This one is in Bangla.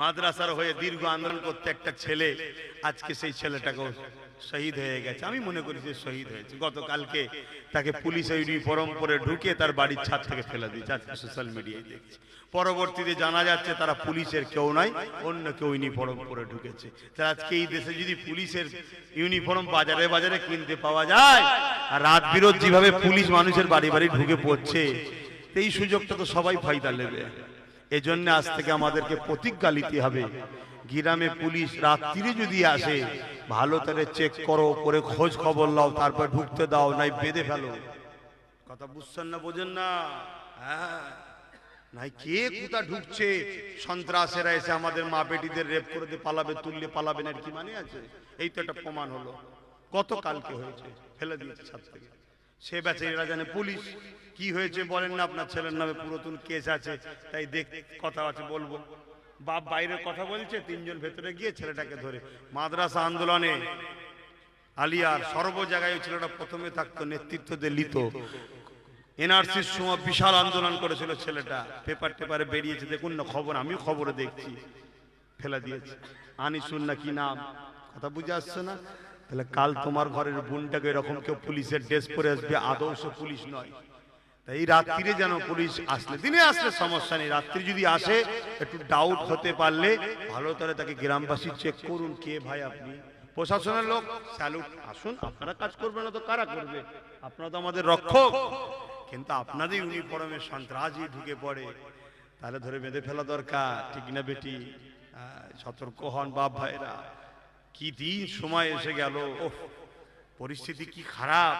মাদ্রাসার হয়ে দীর্ঘ আন্দোলন করতে একটা ছেলে, আজকে সেই ছেলেটাকেও শহীদ হয়ে গেছে। আমি মনে করি যে শহীদ হয়েছে। গতকালকে তাকে পুলিশ ইউনিফর্ম পরে ঢুকে তার বাড়ির ছাদ থেকে ফেলে দিয়েছে, আজকে সোশ্যাল মিডিয়ায় দেখছি। পরবর্তীতে জানা যাচ্ছে তারা পুলিশের কেউ নাই অন্য কেউ ইউনিফর্ম পরে ঢুকেছে। তা আজকে এই দেশে যদি পুলিশের ইউনিফর্ম বাজারে বাজারে কিনতে পাওয়া যায়, আর রাত বিরোধ যেভাবে পুলিশ মানুষের বাড়ি বাড়ি ঢুকে পড়ছে এই সুযোগটা তো সবাই ফায়দা নেবে। এজন্য আজ থেকে আমাদেরকে প্রতিজ্ঞা নিতে হবে। গ্রামে পুলিশ রাত্রি যদি আসে, ভালো করে চেক করো করে খোঁজ খবর লাও তারপর ঢুকতে দাও, নাই বেঁধে ফেলো। কথা বুঝছেন না, বোঝেন না? হ্যাঁ। নাই কে কোথা ঢুকছে? সন্ত্রাসেরা এসে আমাদের মা বেটিদের রেপ করে দিয়ে পালাবে, তুললে পালাবে না কি মানে আছে? এই তো একটা প্রমাণ হলো। কত কালকে হয়েছে? ফেলে দিয়েছে ছাদ থেকে সে বেচে এরা জানে পুলিশ। কি হয়েছে বলেন না, আপনার ছেলের নামে পুরাতন কেস আছে, তাই দেখ, কথা আছে বলব। বাপ বাইরে কথা বলছে, তিনজন ভেতরে গিয়ে ছেলেটাকে ধরে। মাদ্রাসা আন্দোলনে আলিয়ার সর্ব জায়গায় ওই ছেলেটা প্রথমে থাকতো, নেতৃত্ব দিয়ে লিত। এনআরসির সময় বিশাল আন্দোলন করেছিল ছেলেটা। পেপার টেপারে বেরিয়েছে, দেখুন না খবর, আমিও খবরে দেখছি। ফেলে দিয়েছে। আনিসুন না কি নাম? কথা বুঝে আসছে না? তাহলে কাল তোমার ঘরের বোনটাকে এরকম কেউ পুলিশের ড্রেস পরে আসবে আদর্শ পুলিশ নয়। তাই এই রাত্রিরে যেন পুলিশ আসলে, দিনে আসলে সমস্যা নেই, রাত্রি যদি আসে, একটু ডাউট হতে পারলে ভালো করে তাকে গ্রামবাসী চেক করুন, কে ভাই আপনি? প্রশাসনের লোক স্যালুট আসুন, আপনারা কাজ করবেন না তো কারা করবে? আপনারা তো আমাদের রক্ষক। কিন্তু আপনাদের ইউনিফর্মে সন্ত্রাসী ঢুকে পড়ে, তাহলে ধরে বেঁধে ফেলা দরকার, ঠিক না বেটি? সতর্ক হন বাপ ভাইরা। কি দিন সময় এসে গেল? পরিস্থিতি কি খারাপ?